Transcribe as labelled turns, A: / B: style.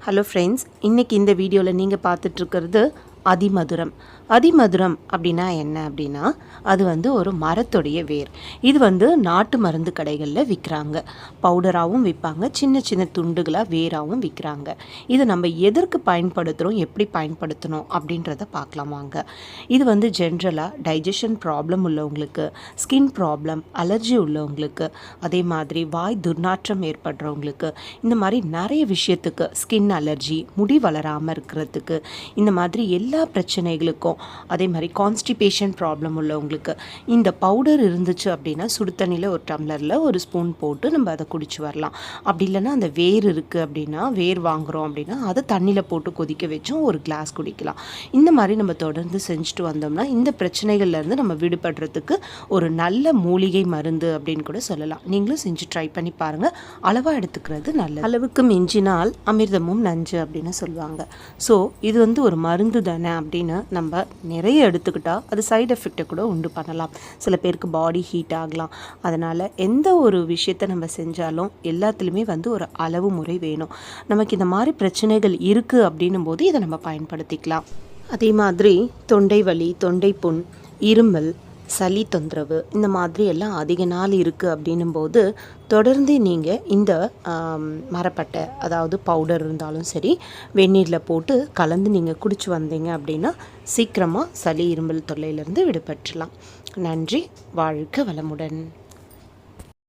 A: Hello friends இன்றைக்கி இந்த வீடியோவில் நீங்கள் பார்த்துட்ருக்கிறது அதிமதுரம். அதிமதுரம் அப்படின்னா என்ன அப்படின்னா அது வந்து ஒரு மரத்துடைய வேர். இது வந்து நாட்டு மருந்து கடைகளில் விற்கிறாங்க பவுடராகவும் விற்பாங்க சின்ன சின்ன துண்டுகளாக வேராகவும் விற்கிறாங்க இது நம்ம எதற்கு பயன்படுத்துகிறோம் எப்படி பயன்படுத்தணும்? அப்படின்றத பார்க்கலாம் வாங்க. இது வந்து ஜென்ரலாக டைஜஷன் ப்ராப்ளம் உள்ளவங்களுக்கு ஸ்கின் ப்ராப்ளம் அலர்ஜி உள்ளவங்களுக்கு அதே மாதிரி வாய் துர்நாற்றம் ஏற்படுறவங்களுக்கு இந்த மாதிரி நிறைய விஷயத்துக்கு ஸ்கின் அலர்ஜி முடி வளராமல் இருக்கிறதுக்கு இந்த மாதிரி எல்லா எல்லா பிரச்சனைகளுக்கும் அதே மாதிரி கான்ஸ்டிபேஷன் ப்ராப்ளம் உள்ளவங்களுக்கு இந்த பவுடர் இருந்துச்சு அப்படின்னா சுடு தண்ணியில் ஒரு டம்ளரில் ஒரு ஸ்பூன் போட்டு நம்ம அதை குடிச்சு வரலாம். அப்படி இல்லைன்னா அந்த வேர் இருக்குது அப்படின்னா வேர் வாங்குகிறோம் அப்படின்னா அதை தண்ணியில் போட்டு கொதிக்க வச்சும் ஒரு கிளாஸ் குடிக்கலாம். இந்த மாதிரி நம்ம தொடர்ந்து செஞ்சுட்டு வந்தோம்னா இந்த பிரச்சனைகள்லேருந்து நம்ம விடுபடுறதுக்கு ஒரு நல்ல மூலிகை மருந்து அப்படின்னு கூட சொல்லலாம். நீங்களும் செஞ்சு ட்ரை பண்ணி பாருங்கள் அளவாக எடுத்துக்கிறது நல்ல அளவுக்கு மிஞ்சினால் அமிர்தமும் நஞ்சு அப்படின்னு சொல்லுவாங்க. ஸோ இது வந்து ஒரு மருந்து தானே அப்படின்னு நம்ம நிறைய எடுத்துக்கிட்டால் அது சைடு எஃபெக்டை கூட உண்டு பண்ணலாம். சில பேருக்கு பாடி ஹீட் ஆகலாம். அதனால் எந்த ஒரு விஷயத்தை நம்ம செஞ்சாலும் எல்லாத்துலேயுமே வந்து ஒரு அளவு முறை வேணும். நமக்கு இந்த மாதிரி பிரச்சனைகள் இருக்குது அப்படின்னும் போது இதை நம்ம பயன்படுத்திக்கலாம். அதே மாதிரி தொண்டை வலி தொண்டை புண் இருமல் சளி தொந்தரவு இந்த மாதிரி எல்லாம் அதிக நாள் இருக்குது அப்படின்னும் போது தொடர்ந்து நீங்கள் இந்த மரப்பட்டை அதாவது பவுடர் இருந்தாலும் சரி வெந்நீரில் போட்டு கலந்து நீங்கள் குடிச்சு வந்தீங்க அப்படின்னா சீக்கிரமாக சளி இரும்பல் தொல்லையிலேருந்து விடுபட்டுலாம் நன்றி வாழ்க வளமுடன்.